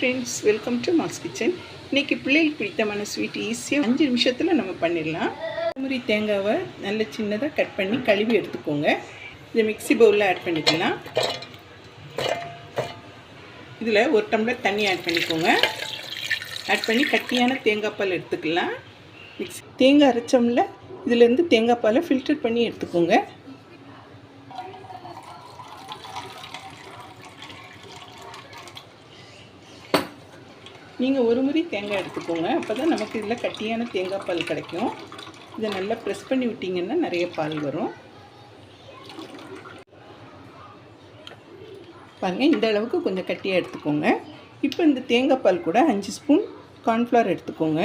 Friends welcome to mass kitchen இன்றைக்கி பிள்ளைகளுக்கு பிடித்தமான ஸ்வீட் ஈஸியாக அஞ்சு நிமிஷத்தில் நம்ம பண்ணிடலாம். முறி தேங்காவை நல்ல சின்னதாக கட் பண்ணி கழுவி எடுத்துக்கோங்க. இதை மிக்ஸி பவுலில் ஆட் பண்ணிக்கலாம். இதில் ஒரு டம்ளர் தண்ணி ஆட் பண்ணிக்கோங்க. ஆட் பண்ணி கட்டியான தேங்காய் பால் எடுத்துக்கலாம். மிக்ஸி தேங்காய் அரைச்சோம்ல இதுலேருந்து தேங்காய் பாலை ஃபில்டர் பண்ணி எடுத்துக்கோங்க. நீங்கள் ஒரு முறை தேங்காய் எடுத்துக்கோங்க. அப்போ தான் நமக்கு இதில் கட்டியான தேங்காய் பால் கிடைக்கும். இதை நல்லா ப்ரெஸ் பண்ணி விட்டிங்கன்னா நிறைய பால் வரும். பாருங்கள் இந்த அளவுக்கு கொஞ்சம் கட்டியாக எடுத்துக்கோங்க. இப்போ இந்த தேங்காய் பால் கூட அஞ்சு ஸ்பூன் கார்ன்ஃப்ளவர் எடுத்துக்கோங்க.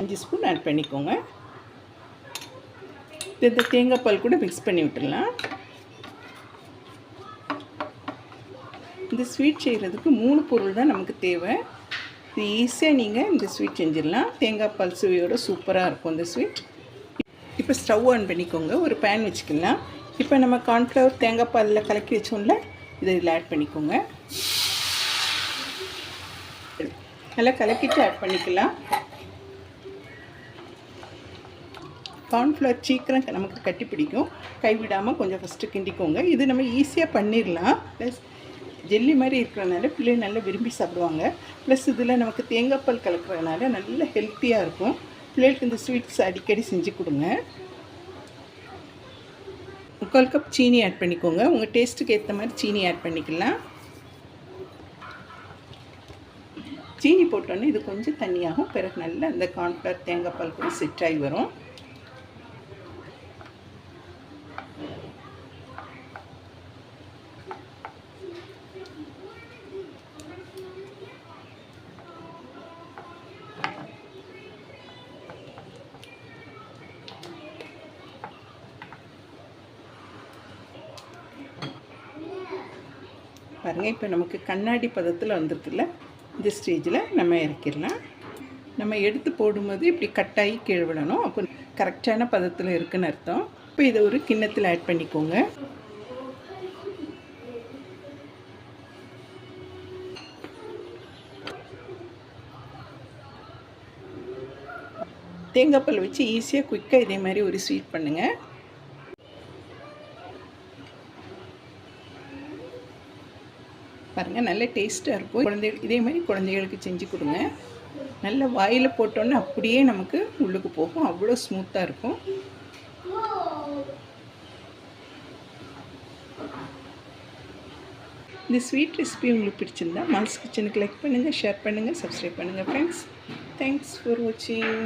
அஞ்சு ஸ்பூன் ஆட் பண்ணிக்கோங்க. இந்த தேங்காய் பால் கூட மிக்ஸ் பண்ணி விட்டுடலாம். இந்த ஸ்வீட் செய்கிறதுக்கு மூணு பொருள் தான் நமக்கு தேவை. இது ஈஸியாக நீங்கள் இந்த ஸ்வீட் செஞ்சிடலாம். தேங்காய் பால் சுவையோட சூப்பராக இருக்கும் இந்த ஸ்வீட் இப்போ ஸ்டவ் ஆன் பண்ணிக்கோங்க. ஒரு பேன் வச்சுக்கலாம். இப்போ நம்ம கார்ன்ஃப்ளவர் தேங்காய் பாலில் கலக்கி வச்சோம்ல இதை இதில் ஆட் பண்ணிக்கோங்க. நல்லா கலக்கிட்டு ஆட் பண்ணிக்கலாம். கார்ன்ஃப்ளவர் சீக்கிரம் நமக்கு கட்டி பிடிக்கும் கைவிடாமல் கொஞ்சம் ஃபஸ்ட்டு கிண்டிக்கோங்க. இது நம்ம ஈஸியாக பண்ணிடலாம் ப்ளஸ் ஜெல்லி மாதிரி இருக்கிறனால பிள்ளைங்க நல்லா விரும்பி சாப்பிடுவாங்க. ப்ளஸ் இதில் நமக்கு தேங்காய் பால் கலக்கிறதுனால நல்ல ஹெல்த்தியாக இருக்கும். பிள்ளைகளுக்கு இந்த ஸ்வீட்ஸ் அடிக்கடி செஞ்சு கொடுங்க. முக்கால் கப் சீனி ஆட் பண்ணிக்கோங்க. உங்கள் டேஸ்ட்டுக்கு ஏற்ற மாதிரி சீனி ஆட் பண்ணிக்கலாம். சீனி போட்டோன்னே இது கொஞ்சம் தண்ணியாகும். பிறகு நல்லா அந்த கார்ன்ஃப்ளவர் தேங்காய் பால் கூட செட் ஆகி வரும். பாருங்கள் இப்போ நமக்கு கண்ணாடி பதத்தில் வந்திருக்குல்ல இந்த ஸ்டேஜில் நம்ம இறக்கிடலாம். நம்ம எடுத்து போடும்போது இப்படி கட்டாகி கீழே விடணும். அப்போ கரெக்டான பதத்தில் இருக்குன்னு அர்த்தம். இப்போ இதை ஒரு கிண்ணத்தில் ஆட் பண்ணிக்கோங்க. தேங்காய் பால் வச்சு ஈஸியாக குயிக்காக இதே மாதிரி ஒரு ஸ்வீட் பண்ணுங்கள் பாருங்கள் நல்ல டேஸ்ட்டாக இருக்கும். குழந்தைகள் இதே மாதிரி குழந்தைகளுக்கு செஞ்சு கொடுங்க. நல்ல வாயில் போட்டோன்னே அப்படியே நமக்கு உள்ளுக்கு போகும். அவ்வளோ ஸ்மூத்தாக இருக்கும். இந்த ஸ்வீட் ரெசிபி உங்களுக்கு பிடிச்சிருந்தா மால்ஸ் கிச்சனுக்கு லைக் பண்ணுங்கள் ஷேர் பண்ணுங்கள் சப்ஸ்கிரைப் பண்ணுங்கள் ஃப்ரெண்ட்ஸ் தேங்க்ஸ் ஃபார் வாட்சிங்